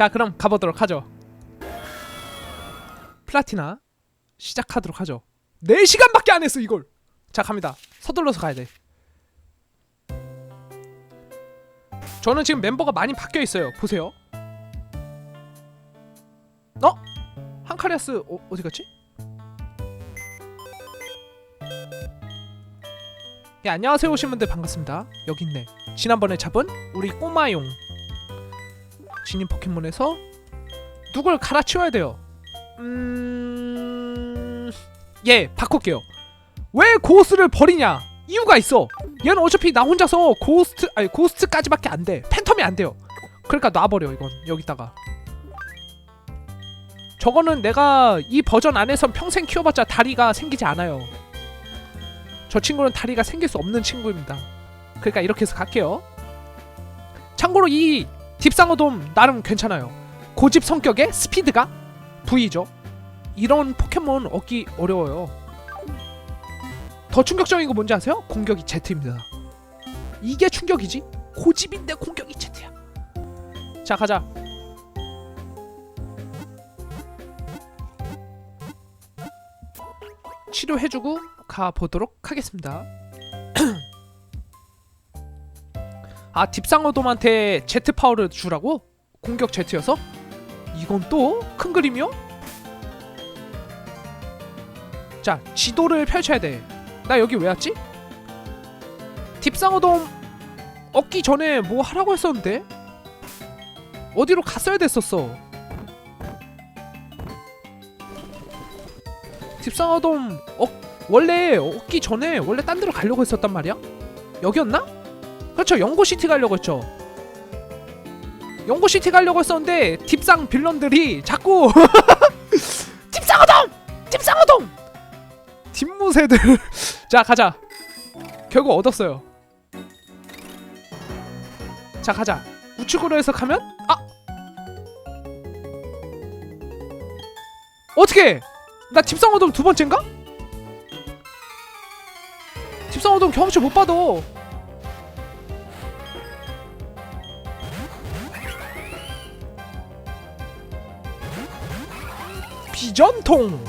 자 그럼 가보도록 하죠. 플라티나 시작하도록 하죠. 4시간밖에 안 했어 이걸. 자 갑니다. 서둘러서 가야 돼. 저는 지금 멤버가 많이 바뀌어 있어요. 보세요. 어? 한카리아스 어, 어디 갔지? 예 안녕하세요 오신 분들. 반갑습니다. 여기 있네. 지난번에 잡은 우리 꼬마용 진입 포켓몬에서 누굴 갈아치워야 돼요? 음... 예 바꿀게요. 왜 고스를 버리냐? 이유가 있어. 얘는 어차피 나 혼자서 고스트 아니 고스트까지밖에 안 돼. 팬텀이 안 돼요. 그러니까 놔버려 이건. 여기다가. 저거는 내가 이 버전 안에선 평생 키워봤자 다리가 생기지 않아요. 저 친구는 다리가 생길 수 없는 친구입니다. 그러니까 이렇게 해서 갈게요. 참고로 이 딥상어돔 나름 괜찮아요. 고집 성격에 스피드가 V죠. 이런 포켓몬 얻기 어려워요. 더 충격적인 거 뭔지 아세요? 공격이 Z입니다. 이게 충격이지? 고집인데 공격이 Z야. 자 가자. 치료해주고 가보도록 하겠습니다 아 딥상어돔한테 Z 파워를 주라고? 공격 Z여서? 이건 또 큰 그림이요? 자 지도를 펼쳐야 돼나 여기 왜 왔지? 딥상어돔 얻기 전에 뭐 하라고 했었는데? 어디로 갔어야 됐었어 딥상어돔 얻 원래 얻기 전에 원래 딴 데로 가려고 했었단 말이야? 여기였나? 그렇죠. 연고시티 가려고 했죠. 연고시티 가려고 했었는데 딥상 빌런들이 자꾸 딥상어돔! 딥상어돔! 뒷무새들. 자 가자. 결국 얻었어요. 자 가자. 우측으로 해서 가면 아! 어떻게? 나 딥상어돔 두 번째인가? 딥상어돔 경험치 못 받아 비전통.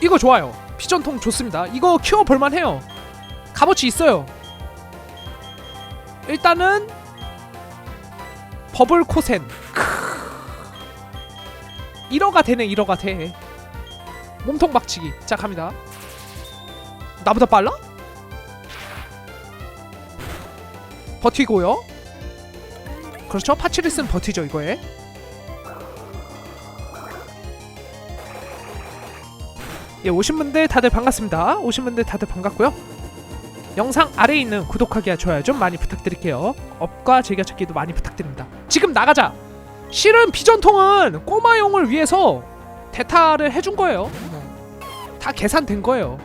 이거 좋아요. 비전통 좋습니다. 이거 키워 볼만 해요. 값어치 있어요. 일단은 버블 코센. 1어가 되네 1어가 돼. 몸통 박치기. 자 갑니다. 나보다 빨라? 버티고요. 그렇죠? 파치리스는 버티죠 이거에 예, 오신 분들 다들 반갑습니다. 오신 분들 다들 반갑고요. 영상 아래에 있는 구독하기와 좋아요 좀 많이 부탁드릴게요. 업과 즐겨찾기도 많이 부탁드립니다. 지금 나가자. 실은 비전통은 꼬마용을 위해서 대타를 해준 거예요. 다 계산된 거예요.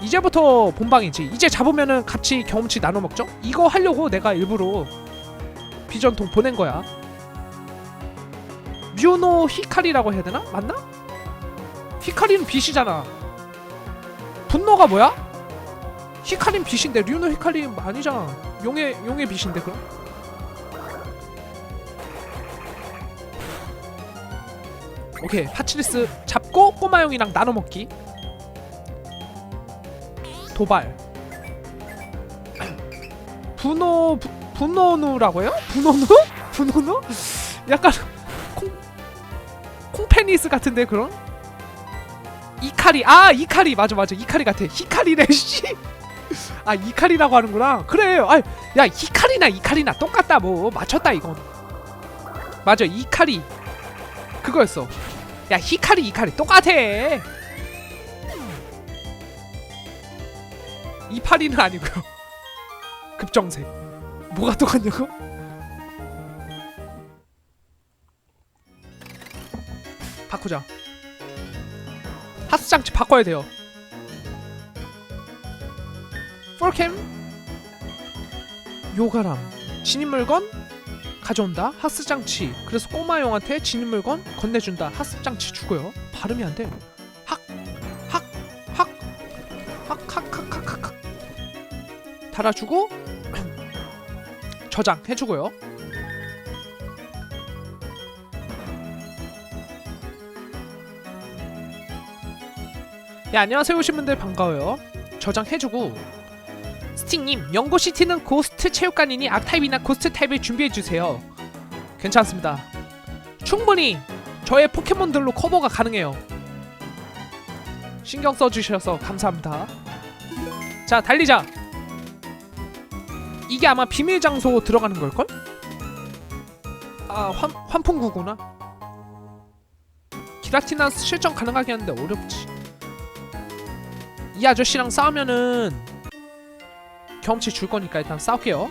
이제부터 본방이지. 이제 잡으면은 같이 경험치 나눠 먹죠. 이거 하려고 내가 일부러 비전통 보낸 거야. 뮤노 히카리라고 해야 되나? 맞나? 히카리는 빛이잖아. 분노가 뭐야? 히카리는 빛인데 류노 히카리 아니잖아. 용의 용의 빛인데 그럼? 오케이 파치리스 잡고 꼬마용이랑 나눠 먹기. 도발. 분노 부, 분노누라고 해요? 분노누? 분노누? 약간 콩 콩페니스 같은데 그런? 이카리. 아 이카리. 맞아 맞아. 이카리 같아. 히카리네 씨 아 이카리라고 하는구나. 그래. 아야 히카리나 이카리나 똑같다 뭐. 맞췄다 이건. 맞아 이카리. 그거였어. 야 히카리 이카리 똑같아. 이파리는 아니고요. 급정색 뭐가 똑같냐고? 바꾸자 하스장치 바꿔야 돼요. 폴캠. 요가람. 진입물건 가져온다. 하스장치. 그래서 꼬마용한테 진입물건 건네준다. 하스장치 주고요. 발음이 안 돼요 달아주고 저장해주고요. 예 안녕하세요. 오신 분들 반가워요. 저장해주고. 스팅님 연고시티는 고스트 체육관이니 악타입이나 고스트 타입을 준비해주세요. 괜찮습니다. 충분히 저의 포켓몬들로 커버가 가능해요. 신경 써주셔서 감사합니다. 자 달리자. 이게 아마 비밀 장소 들어가는 걸걸? 아 환, 환풍구구나. 기라티나스 실전 가능하긴 한데 어렵지 이 아저씨랑 싸우면은 경험치 줄 거니까 일단 싸울게요.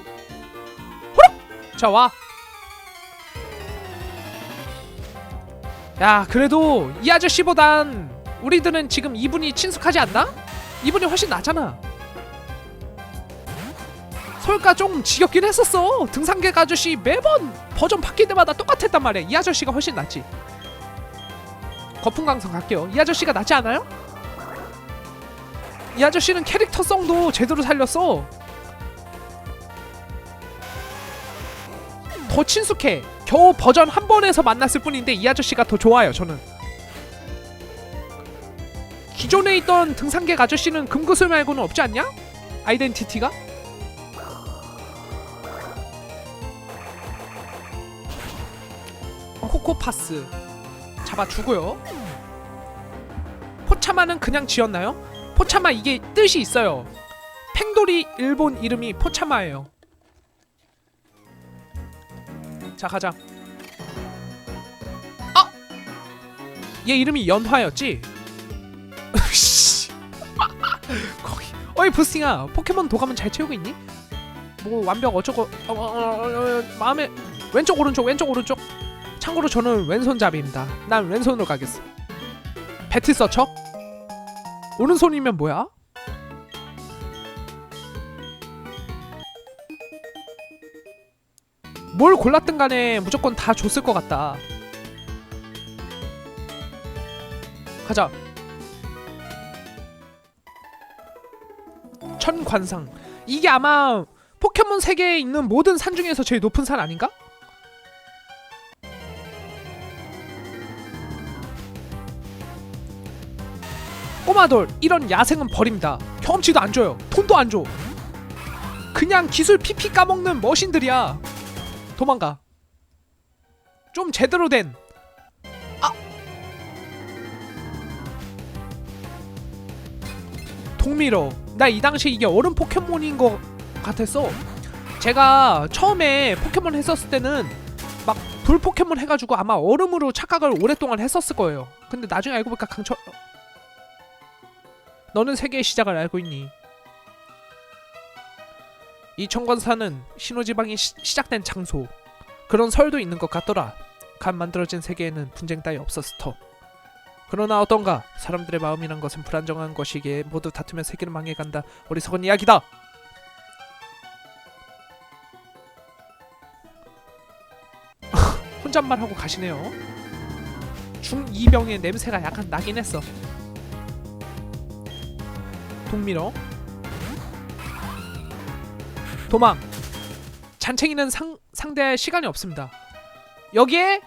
호록! 자 와. 야 그래도 이 아저씨보단 우리들은 지금 이분이 친숙하지 않나? 이분이 훨씬 낫잖아. 솔까 좀 지겹긴 했었어. 등산객 아저씨 매번 버전 바뀔 때마다 똑같았단 말이야. 이 아저씨가 훨씬 낫지. 거품강성 갈게요. 이 아저씨가 낫지 않아요? 이 아저씨는 캐릭터성도 제대로 살렸어 더 친숙해 겨우 버전 한 번에서 만났을 뿐인데 이 아저씨가 더 좋아요 저는 기존에 있던 등산객 아저씨는 금구슬 말고는 없지 않냐? 아이덴티티가? 코코파스 잡아주고요 포차마는 그냥 지었나요? 포차마 이게 뜻이 있어요 팽돌이 일본 이름이 포차마예요 자 가자 아! 얘 이름이 연화였지? 씨. 거기 어이 부스팅아 포켓몬 도감은 잘 채우고 있니? 뭐 완벽 어쩌고 어, 어, 어, 어, 마음에 왼쪽 오른쪽 왼쪽 오른쪽 참고로 저는 왼손잡이입니다 난 왼손으로 가겠어 배트 서쳐? 오른손이면 뭐야? 뭘 골랐든 간에 무조건 다 줬을 것 같다 가자 천관상 이게 아마 포켓몬 세계에 있는 모든 산 중에서 제일 높은 산 아닌가? 꼬마돌 이런 야생은 버립니다. 경험치도 안 줘요. 돈도 안 줘. 그냥 기술 피피 까먹는 머신들이야. 도망가. 좀 제대로 된. 아! 동미러 나이 당시 이게 얼음 포켓몬인 것 같았어. 제가 처음에 포켓몬 했었을 때는 막 불 포켓몬 해가지고 아마 얼음으로 착각을 오랫동안 했었을 거예요. 근데 나중에 알고 보니까 강철 너는 세계의 시작을 알고 있니? 이 청관산은 신호지방이 시, 시작된 장소. 그런 설도 있는 것 같더라. 간 만들어진 세계에는 분쟁 따위 없었을 터. 그러나 어떤가 사람들의 마음이란 것은 불안정한 것이기에 모두 다투면 세계는 망해간다. 어리석은 이야기다. 혼잣말하고 가시네요. 중2병의 냄새가 약간 나긴 했어. 동민호 도망. 잔챙이는 상, 상대할 시간이 없습니다. 여기에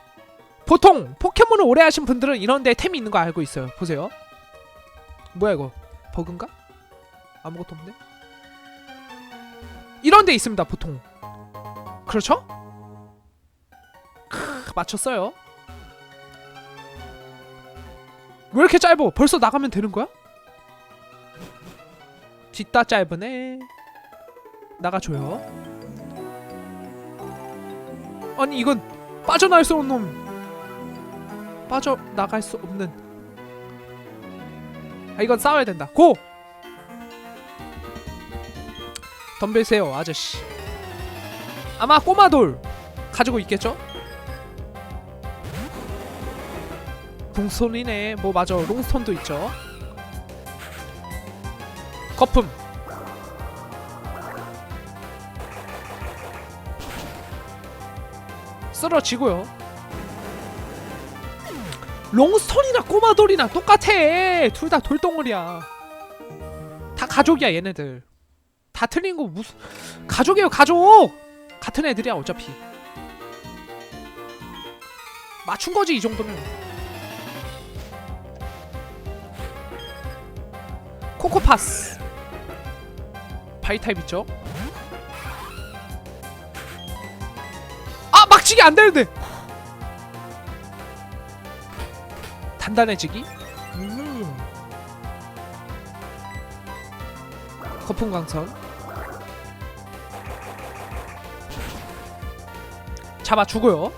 보통 포켓몬을 오래 하신 분들은 이런 데 템이 있는 거 알고 있어요. 보세요. 뭐야 이거? 버그인가? 아무것도 없네? 이런 데 있습니다 보통. 그렇죠? 크 맞췄어요. 왜 이렇게 짧어 벌써 나가면 되는 거야? 뒷다 짧으네. 나가줘요. 아니 이건 빠져나갈 수 없는 놈. 빠져나갈 수 없는. 아 이건 싸워야 된다. 고! 덤벨세요 아저씨. 아마 꼬마돌 가지고 있겠죠? 롱스톤이네. 뭐 맞아. 롱스톤도 있죠 거품. 쓰러지고요. 롱스톤이나 꼬마돌이나 똑같아. 둘 다 돌덩어리야. 다 가족이야 얘네들. 다 틀린 거 무슨 가족이에요 가족! 같은 애들이야 어차피. 맞춘 거지 이 정도면. 코코파스 바이 타입 있죠? 아 막치기 안 되는데. 단단해지기? 음. 거품 광선. 잡아 주고요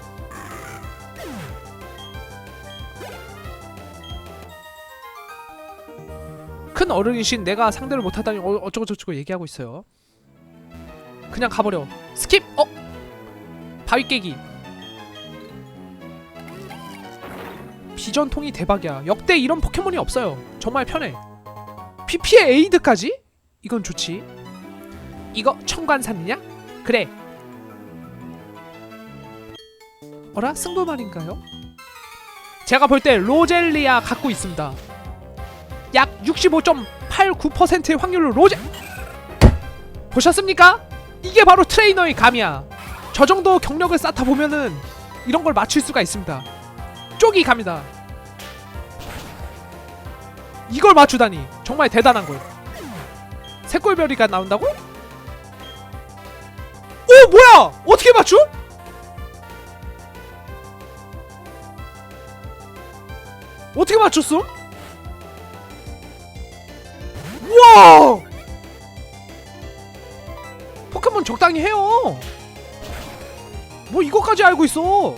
큰 어른이신 내가 상대를 못하다니 어, 어쩌고 저쩌고 얘기하고 있어요 그냥 가버려 스킵! 어? 바위 깨기 비전통이 대박이야 역대 이런 포켓몬이 없어요 정말 편해 PP의 에이드까지? 이건 좋지 이거 청관산이냐? 그래 어라? 승부말인가요? 제가 볼 때 로젤리아 갖고 있습니다 약 65.89%의 확률로 로제 보셨습니까? 이게 바로 트레이너의 감이야 저 정도 경력을 쌓다 보면은 이런 걸 맞출 수가 있습니다 쪽이 갑니다 이걸 맞추다니 정말 대단한 걸 새골별이가 나온다고? 오 뭐야 어떻게 맞추? 어떻게 맞췄어? 포켓몬 적당히 해요. 뭐 이거까지 알고 있어?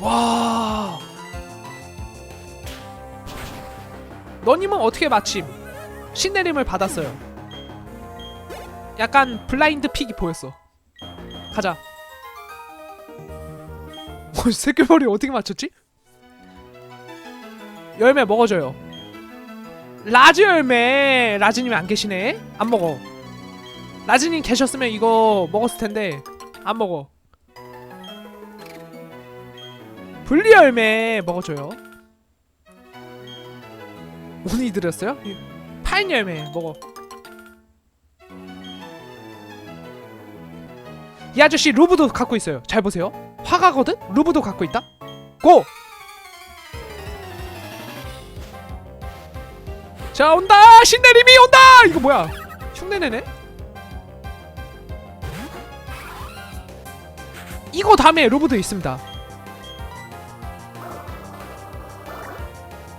와. 너님은 어떻게 마침 신내림을 받았어요? 약간 블라인드 픽이 보였어. 가자. 어, 새끼 머리 어떻게 맞췄지? 열매 먹어줘요. 라즈 열매. 라즈님 안 계시네. 안 먹어. 라즈님 계셨으면 이거 먹었을 텐데 안 먹어. 분리 열매 먹어줘요. 운이 들었어요? 이 파인 열매 먹어. 이 아저씨 루브도 갖고 있어요. 잘 보세요. 화가거든? 루브도 갖고 있다. 고! 자 온다! 신내림이 온다! 이거 뭐야? 흉내내네? 이거 다음에 로브도 있습니다.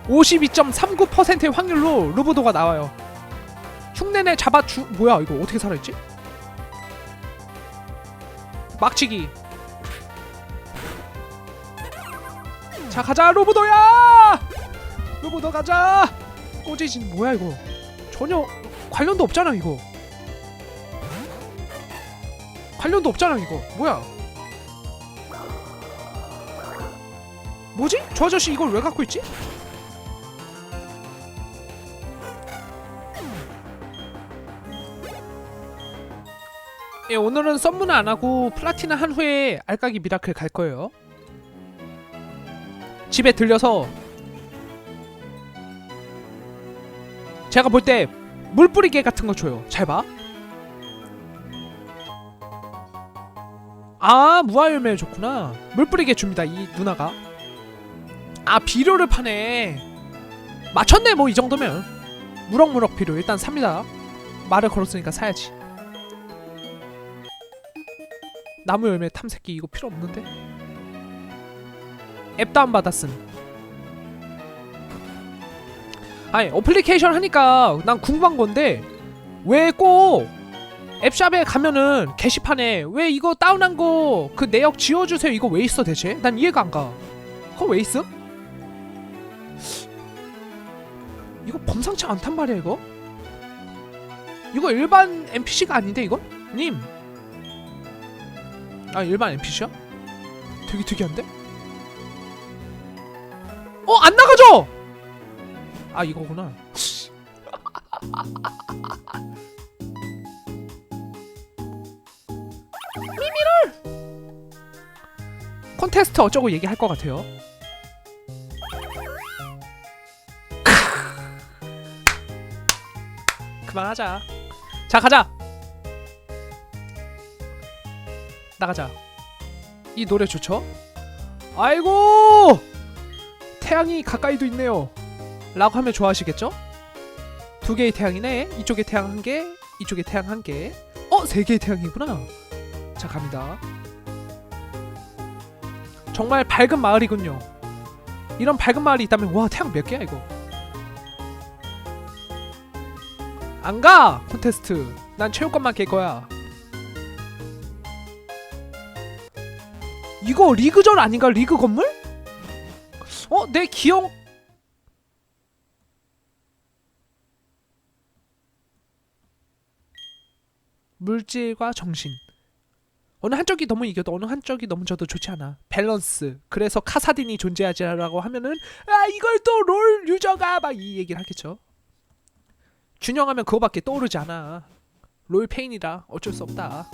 52.39%의 확률로 루브도가 나와요. 흉내내 잡아주 뭐야 이거 어떻게 살아있지? 막치기. 자 가자 로브도야! 로브도 가자 꼬지진 뭐야 이거 전혀 관련도 없잖아 이거 관련도 없잖아 이거 뭐야 뭐지? 저 아저씨 이걸 왜 갖고 있지? 예, 오늘은 썸문을 안 하고 플라티나 한 후에 알까기 미라클 갈 거예요. 집에 들려서 제가 볼 때 물뿌리개 같은 거 줘요. 잘 봐. 아 무화열매 좋구나. 물뿌리개 줍니다. 이 누나가. 아 비료를 파네. 맞췄네 뭐 이 정도면. 무럭무럭 비료 일단 삽니다. 말을 걸었으니까 사야지. 나무 열매 탐색기 이거 필요 없는데. 앱 다운 받았음. 아니 어플리케이션 하니까 난 궁금한 건데 왜 꼭 앱샵에 가면은 게시판에 왜 이거 다운한 거 그 내역 지워주세요 이거 왜 있어 대체? 난 이해가 안 가. 그거 왜 있음? 이거 범상치 않단 말이야 이거? 이거 일반 NPC가 아닌데 이거? 님. 아 일반 NPC야? 되게 특이한데? 어 안 나가죠? 아 이거구나. 미미를 콘테스트 어쩌고 얘기할 것 같아요. 그만하자. 자 가자. 나가자. 이 노래 좋죠? 아이고 태양이 가까이도 있네요. 라고 하면 좋아하시겠죠? 두 개의 태양이네. 이쪽에 태양 한 개, 이쪽에 태양 한 개. 어, 세 개의 태양이구나. 자, 갑니다. 정말 밝은 마을이군요. 이런 밝은 마을이 있다면 와, 태양 몇 개야 이거? 안 가! 콘테스트. 난 체육관만 깰 거야. 이거 리그전 아닌가? 리그 건물? 어, 내 기억 물질과 정신. 어느 한쪽이 너무 이겨도 어느 한쪽이 너무 져도 좋지 않아. 밸런스. 그래서 카사딘이 존재하지라고 하면은 아 이걸 또 롤 유저가 막 이 얘기를 하겠죠. 균형하면 그거밖에 떠오르지 않아. 롤 페인이라 어쩔 수 없다.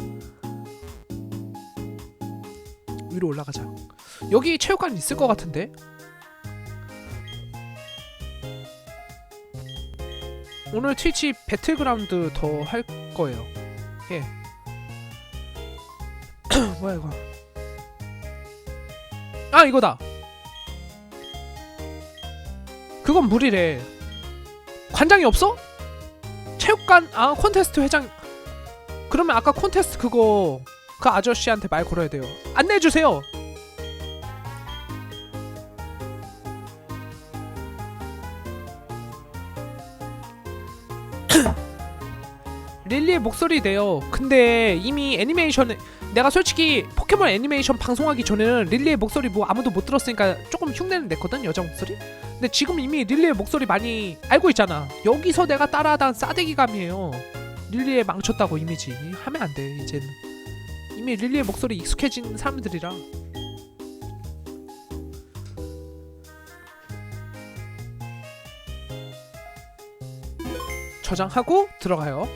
위로 올라가자. 여기 체육관 있을 것 같은데. 오늘 트위치 배틀그라운드 더 할 거예요. 예. 뭐야 이거? 아 이거다. 그건 무리래. 관장이 없어? 체육관 아 콘테스트 회장. 그러면 아까 콘테스트 그거 그 아저씨한테 말 걸어야 돼요. 안내해 주세요. 릴리의 목소리 내요. 근데 이미 애니메이션에 내가 솔직히 포켓몬 애니메이션 방송하기 전에는 릴리의 목소리 뭐 아무도 못 들었으니까 조금 흉내는 냈거든 여자 목소리. 근데 지금 이미 릴리의 목소리 많이 알고 있잖아. 여기서 내가 따라하던 싸대기감이에요. 릴리의 망쳤다고 이미지 하면 안 돼 이제는. 이미 릴리의 목소리 익숙해진 사람들이라. 저장하고 들어가요.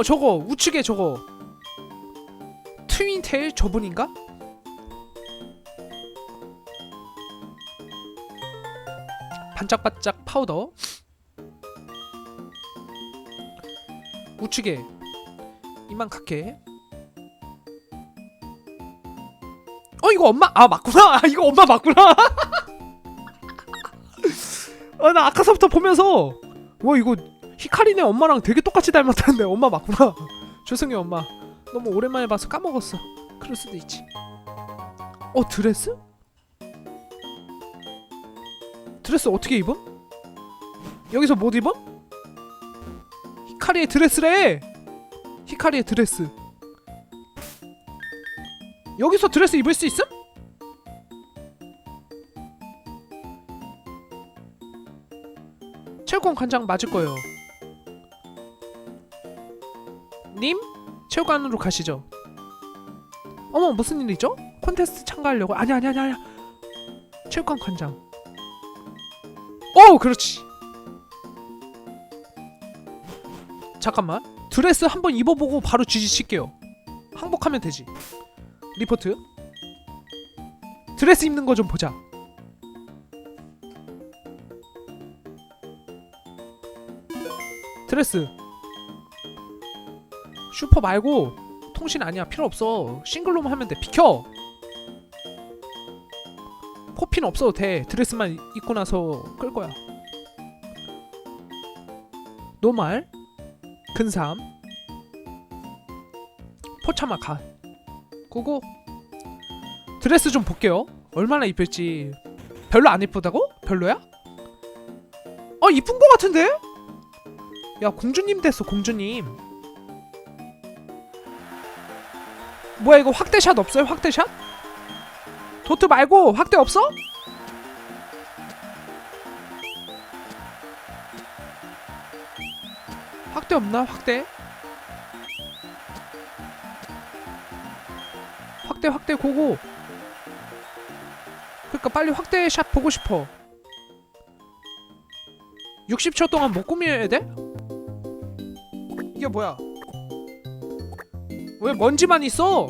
어 저거 우측에 저거. 트윈테일? 저분인가? 반짝반짝 파우더. 우측에. 이만하게 어 이거 엄마 아 맞구나. 아, 이거 엄마 맞구나. 아 나 아까서부터 보면서 와 이거 히카리네 엄마랑 되게 똑같이 닮았다는데 엄마 맞구나 죄송해요 엄마 너무 오랜만에 봐서 까먹었어 그럴 수도 있지 어 드레스? 드레스 어떻게 입어? 여기서 못 입어? 히카리의 드레스래 히카리의 드레스 여기서 드레스 입을 수 있음? 체육관 관장 맞을 거예요 님 체육관으로 가시죠. 어머 무슨 일이죠? 콘테스트 참가하려고? 아니 아니 아니 아니. 체육관 관장. 오 그렇지. 잠깐만 드레스 한번 입어보고 바로 지지칠게요. 항복하면 되지. 리포트. 드레스 입는 거 좀 보자. 드레스. 슈퍼 말고 통신 아니야. 필요 없어. 싱글로만 하면 돼. 비켜. 포핀 없어도 돼. 드레스만 입고 나서 끌 거야. 노말? 근삼 포차마 가. 고고 드레스 좀 볼게요. 얼마나 이쁠지. 별로 안 이쁘다고? 별로야? 어 이쁜 거 같은데? 야 공주님 됐어 공주님 뭐야 이거 확대샷 없어요? 확대샷? 도트 말고 확대 없어? 확대 없나? 확대? 확대 확대 고고 그러니까 빨리 확대 샷 보고 싶어 60초 동안 못 꾸며야 돼? 이게 뭐야 왜 먼지만 있어?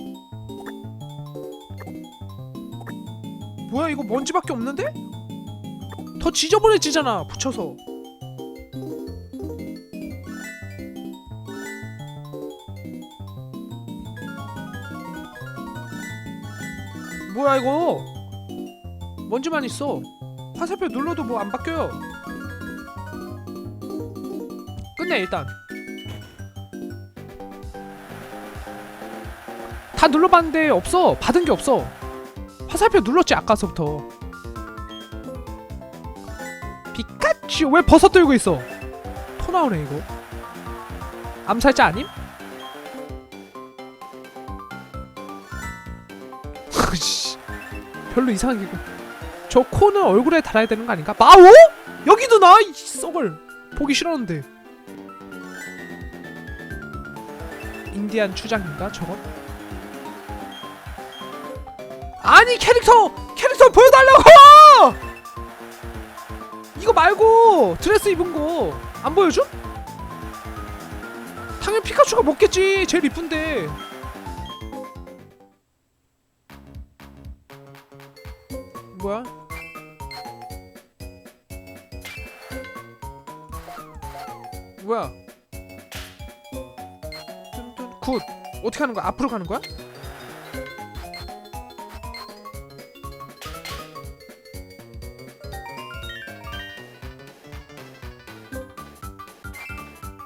뭐야 이거 먼지밖에 없는데? 더 지저분해지잖아 붙여서. 뭐야 이거? 먼지만 있어. 화살표 눌러도 뭐 안 바뀌어요. 끝내 일단 다 눌러봤는데 없어 받은 게 없어 화살표 눌렀지 아까서부터 피카츄 왜 버섯 들고 있어 토 나오네 이거 암살자 아님? 씨, 별로 이상하게. 저 코는 얼굴에 달아야 되는 거 아닌가? 마오? 여기도 나! 이 썩을 보기 싫었는데 인디안 추장인가 저건? 아니 캐릭터! 캐릭터 보여달라고! 이거 말고 드레스 입은 거 안 보여줘? 당연히 피카츄가 먹겠지 제일 이쁜데 뭐야? 뭐야? 굿. 어떻게 하는 거야? 앞으로 가는 거야?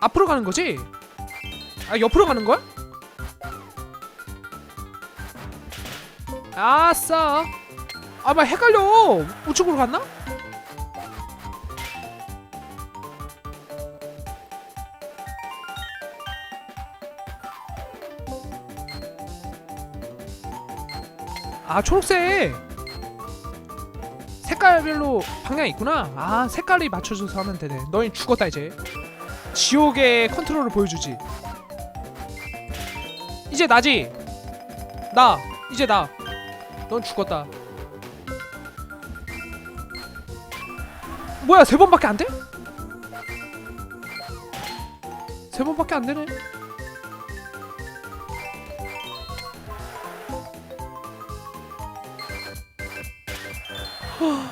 앞으로 가는 거지? 아 옆으로 가는 거야? 아싸. 아, 막 헷갈려. 우측으로 갔나? 아, 초록색. 색깔별로 방향이 있구나. 아, 색깔이 맞춰줘서 하면 되네. 너희 죽었다 이제. 지옥의 컨트롤을 보여주지. 이제 나지. 나. 이제 나. 넌 죽었다. 뭐야 세 번밖에 안 돼? 세 번밖에 안 되네. 하.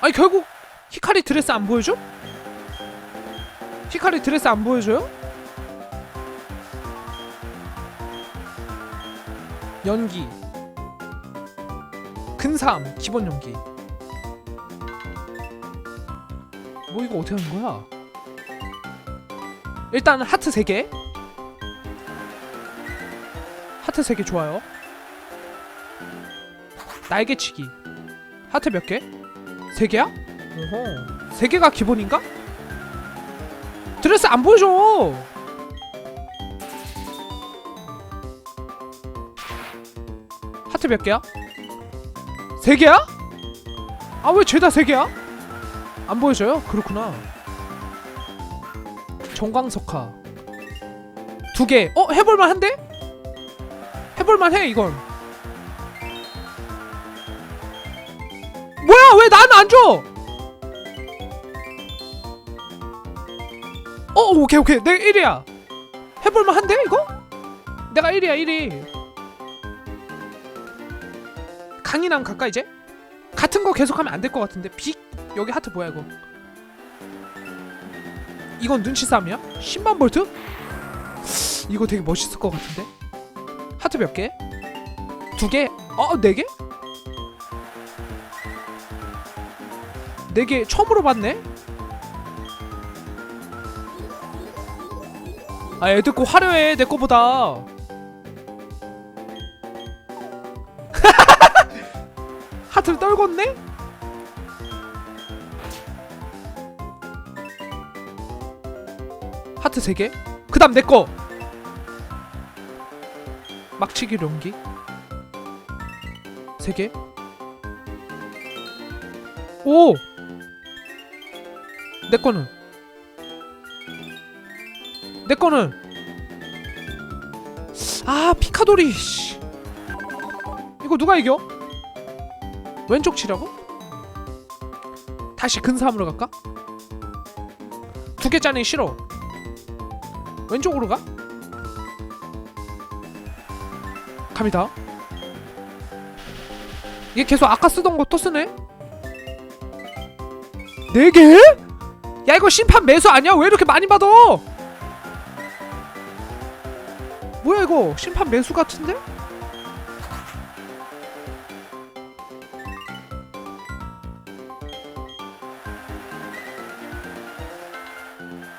아니 결국 히카리 드레스 안 보여줘? 히카리 드레스 안 보여줘요? 연기 근삼 기본 연기 뭐 이거 어떻게 하는 거야? 일단 하트 3개 하트 3개 좋아요 날개치기 하트 몇 개? 3개야? 오호 3개가 기본인가? 드레스 안 보여줘 하트 몇 개야? 3개야? 아 왜 죄다 3개야? 안 보여줘요? 그렇구나. 정광석화 두 개. 어 해볼만 한데? 해볼만 해 이건. 뭐야 왜 나는 안 줘? 오케이 오케이 내가 1위야. 해볼만 한데 이거? 내가 1위야 1위. 강인함 가까 이제? 같은 거 계속하면 안 될 것 같은데 빅 여기 하트 뭐야 이거 이건 눈치 싸움이야? 10만 볼트? 이거 되게 멋있을 것 같은데 하트 몇 개? 두 개? 어? 네 개? 네 개 처음으로 봤네? 아 애들 거 화려해 내 거보다 하트를 떨궜네? 하트 3개? 그 다음 내꺼 막치기 롱기 3개 오! 내꺼는 내꺼는 아 피카도리 씨. 이거 누가 이겨? 왼쪽 치라고? 다시 근사함으로 갈까? 두 개짜리 싫어 왼쪽으로 가? 갑니다 얘 계속 아까 쓰던 거 또 쓰네? 네 개? 야 이거 심판 매수 아니야? 왜 이렇게 많이 받아? 뭐야 이거? 심판 매수 같은데?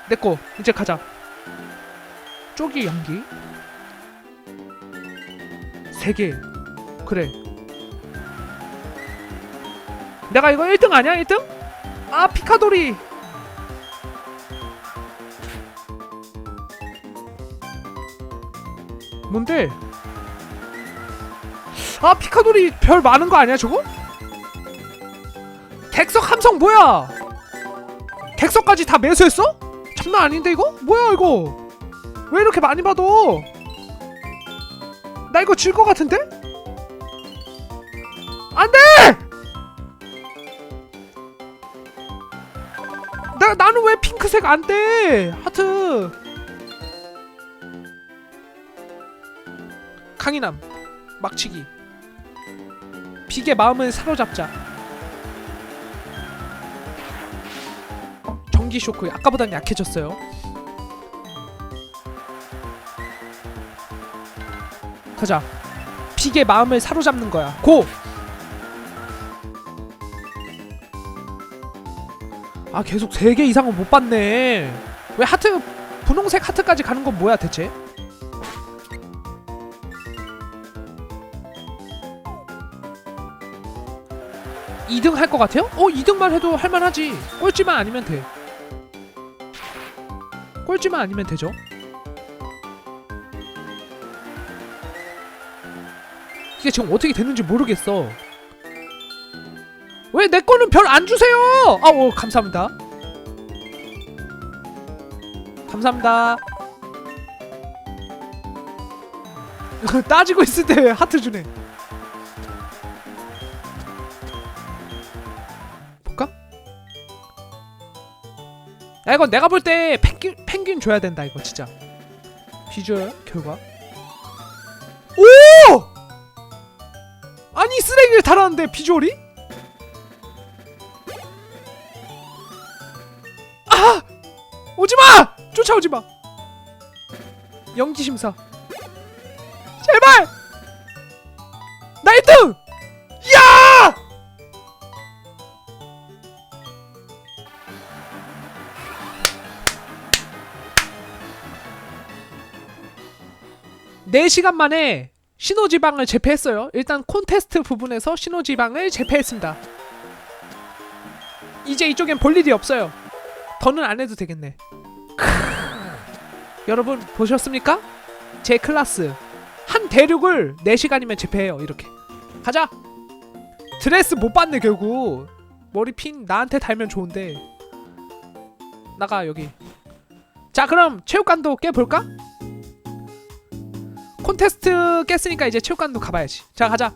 내꺼 이제 가자. 쪼기 연기. 세개. 그래. 내가 이거 1등 아니야 1등? 아 피카도리. 뭔데? 아 피카도리 별 많은 거 아니야 저거? 객석 함성 뭐야? 객석까지 다 매수했어? 장난 아닌데 이거? 뭐야 이거? 왜 이렇게 많이 받아? 나 이거 질 것 같은데? 안돼! 나 나는 왜 핑크색 안 돼? 하트. 강인함, 막치기. 비계 마음을 사로잡자. 전기 쇼크 아까보단 약해졌어요. 가자. 비계 마음을 사로잡는 거야. 고. 아 계속 3개 이상은 못 봤네. 왜 하트 분홍색 하트까지 가는 건 뭐야 대체? 이등 할 것 같아요? 어 2등만 해도 할만하지. 꼴찌만 아니면 돼. 꼴찌만 아니면 되죠. 이게 지금 어떻게 됐는지 모르겠어. 왜 내 거는 별 안 주세요! 아오 감사합니다. 감사합니다. 따지고 있을 때 하트 주네 야 이거 내가 볼 때 펭귄 펭귄 줘야 된다 이거 진짜. 비주얼 결과. 오! 아니 쓰레기를 달았는데 비주얼이? 아! 오지마! 쫓아오지마! 연기 심사. 제발! 나 1등 4시간 만에 신호지방을 제패했어요. 일단 콘테스트 부분에서 신호지방을 제패했습니다. 이제 이쪽엔 볼 일이 없어요. 더는 안 해도 되겠네. 크으. 여러분 보셨습니까? 제 클라스 한 대륙을 4시간이면 제패해요. 이렇게 가자. 드레스 못 받네 결국. 머리 핀 나한테 달면 좋은데. 나가 여기. 자 그럼 체육관도 깨볼까? 콘테스트 깼으니까 이제 체육관도 가봐야지. 자 가자.